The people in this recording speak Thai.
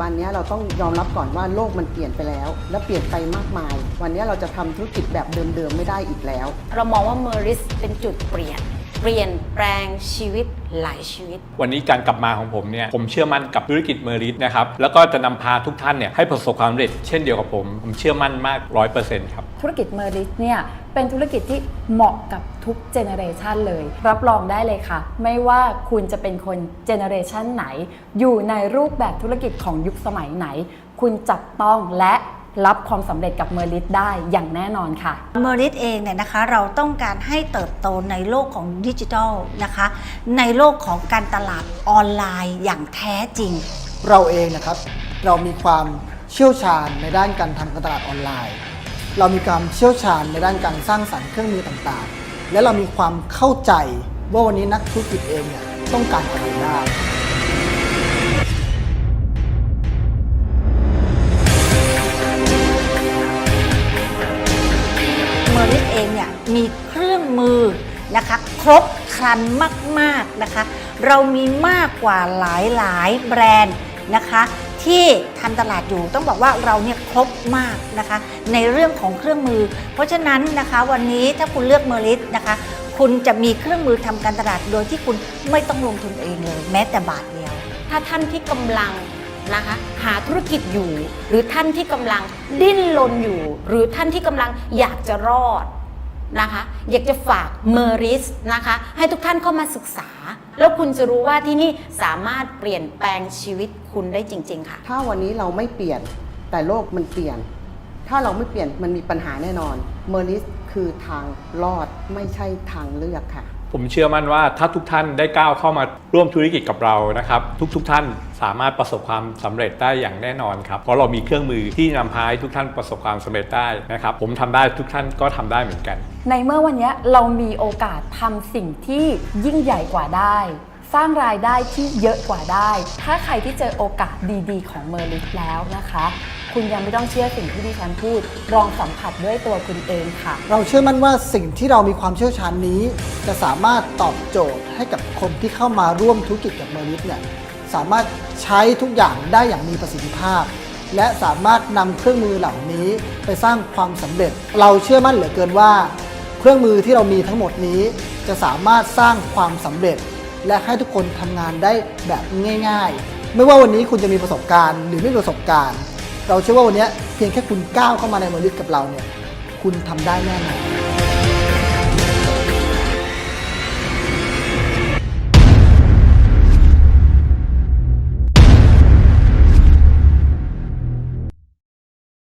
บันนี้เราต้องยอมรับก่อนว่าโลกมันเปลี่ยนไปแล้ว และเปลี่ยนไปมากมาย วันนี้เราจะทำธุรกิจแบบเดิมๆไม่ได้อีกแล้ว เรามองว่าเมอริสเป็นจุดเปลี่ยน เปลี่ยนแปลงชีวิตหลายชีวิต วันนี้การกลับมาของผมเนี่ยผมเชื่อมั่นกับธุรกิจเมอริสนะครับแล้วก็จะนำพาทุกท่านเนี่ยให้ประสบความสำเร็จเช่นเดียวกับผม ผมเชื่อมั่นมากร้อยเปอร์เซ็นต์ครับธุรกิจเมอริสเนี่ยเป็นธุรกิจที่เหมาะกับทุกเจเนอเรชันเลย รับรองได้เลยค่ะ ไม่ว่าคุณจะเป็นคนเจเนอเรชันไหน อยู่ในรูปแบบธุรกิจของยุคสมัยไหน คุณจับต้องและ รับความสำเร็จกับเมอริสได้อย่างแน่นอนค่ะ เมอริสเองเนี่ยนะคะเราต้องการให้เติบโตในโลกของดิจิทัลนะคะ ในโลกของการตลาดออนไลน์อย่างแท้จริง เราเองนะครับ เรามีความเชี่ยวชาญในด้านการทำการตลาดออนไลน์ เรามีความเชี่ยวชาญในด้านการสร้างสรรค์เครื่องมือต่างๆ และเรามีความเข้าใจว่าวันนี้นักธุรกิจเองเนี่ยต้องการอะไรได้ อริสเองเนี่ยมีเครื่องมือนะคะครบครันมากๆนะคะ เรามีมากกว่าหลายๆแบรนด์นะคะที่ทำตลาดอยู่ต้องบอกว่าเราเนี่ยครบมากนะคะ ในเรื่องของเครื่องมือ เพราะฉะนั้นนะคะวันนี้ถ้าคุณเลือกเมอริสนะคะ คุณจะมีเครื่องมือทำการตลาดโดยที่คุณไม่ต้องลงทุนเองเลย แม้แต่บาทเดียว ถ้าท่านที่กำลัง นะคะ หาธุรกิจอยู่ หรือท่านที่กำลังดิ้นรนอยู่ หรือท่านที่กำลังอยากจะรอดนะคะอยากจะฝากเมอริสนะคะให้ทุกท่านเข้ามาศึกษา แล้วคุณจะรู้ว่าที่นี่สามารถเปลี่ยนแปลงชีวิตคุณได้จริง ๆ ค่ะ ถ้าวันนี้เราไม่เปลี่ยนแต่โลกมันเปลี่ยน ถ้าเราไม่เปลี่ยนมันมีปัญหาแน่นอนเมอริสคือทางรอดไม่ใช่ทางเลือกค่ะ ผมเชื่อมั่นว่าถ้าทุกท่านได้ก้าวเข้ามาร่วมธุรกิจกับเรานะครับ ทุกๆทท่านสามารถประสบความสำเร็จได้อย่างแน่นอนครับเพราะเรามีเครื่องมือที่นำพาให้ทุกท่านประสบความสำเร็จได้นะครับ ผมทำได้ทุกท่านก็ทำได้เหมือนกัน ในเมื่อวันนี้เรามีโอกาสทำสิ่งที่ยิ่งใหญ่กว่าได้ สร้างรายได้ที่เยอะกว่าได้ ถ้าใครที่เจอโอกาสดีๆ ของเมอร์ลิสแล้วนะคะ คุณยังไม่ต้องเชื่อสิ่งที่ดิฉันพูด ลองสัมผัสด้วยตัวคุณเองค่ะ เราเชื่อมั่นว่าสิ่งที่เรามีความเชี่ยวชาญนี้ จะสามารถตอบโจทย์ให้กับคนที่เข้ามาร่วมธุรกิจกับเมอริสเนี่ยสามารถใช้ทุกอย่างได้อย่างมีประสิทธิภาพ และสามารถนำเครื่องมือเหล่านี้ไปสร้างความสำเร็จ เราเชื่อมั่นเหลือเกินว่า เครื่องมือที่เรามีทั้งหมดนี้ จะสามารถสร้างความสำเร็จ และให้ทุกคนทำงานได้แบบง่าย ๆ ไม่ว่าวันนี้คุณจะมีประสบการณ์ หรือไม่มีประสบการณ์ เราเชื่อว่าวันนี้เพียงแค่คุณก้าวเข้ามาในมนุษย์กับเราเนี่ย คุณทำได้แน่นอน